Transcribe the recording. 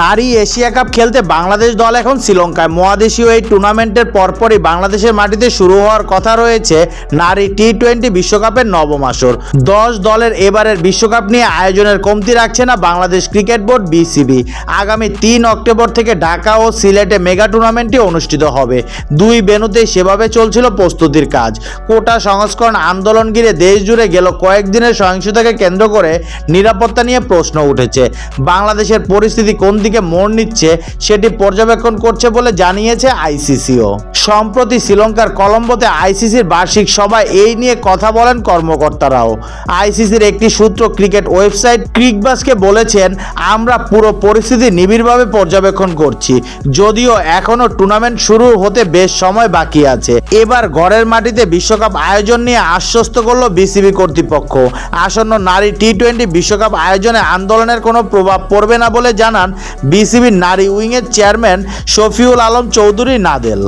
নারী Asia cup খেলতে বাংলাদেশ দল এখন শ্রীলঙ্কায়। মহাদেশীয় এই টুর্নামেন্টের পরপরই বাংলাদেশের মাটিতে শুরু হওয়ার কথা রয়েছে নারী টি টোয়েন্টি বিশ্বকাপের নবম আসর। দশ দলের এবারের বিশ্বকাপ নিয়ে আয়োজনের কমতি রাখছে না বাংলাদেশ ক্রিকেট বোর্ড বিসিবি। আগামী তিন অক্টোবর থেকে ঢাকা ও সিলেটে মেগা টুর্নামেন্টটি অনুষ্ঠিত হবে। দুই বেনুতেই সেভাবে চলছিল প্রস্তুতির কাজ। কোটা সংস্করণ আন্দোলন ঘিরে দেশ জুড়ে গেল কয়েকদিনের সহিংসতাকে কেন্দ্র করে নিরাপত্তা নিয়ে প্রশ্ন উঠেছে। বাংলাদেশের পরিস্থিতি কোন দিকে মোড় নিচ্ছে, সেটি পর্যবেক্ষণ করছে বলে জানিয়েছে আইসিসিও। সম্প্রতি শ্রীলঙ্কার কলম্বোতে আইসিসির বার্ষিক সভায় এই নিয়ে কথা বলেন কর্মকর্তারাও। আইসিসির একটি সূত্র ক্রিকেট ওয়েবসাইট ক্রিকবাসকে বলেছেন, আমরা পুরো পরিস্থিতি নিবিড়ভাবে পর্যবেক্ষণ করছি। যদিও এখনও টুর্নামেন্ট শুরু হতে বেশ সময় বাকি আছে। এবার ঘরের মাটিতে বিশ্বকাপ আয়োজন নিয়ে আশ্বস্ত করল বিসিবি কর্তৃপক্ষ। আসন্ন নারী টি টোয়েন্টি বিশ্বকাপ আয়োজনে আন্দোলনের কোনো প্রভাব পড়বে না বলে জানান বিসিবির নারী উইংয়ের চেয়ারম্যান শফিউল আলম চৌধুরী নাদেল।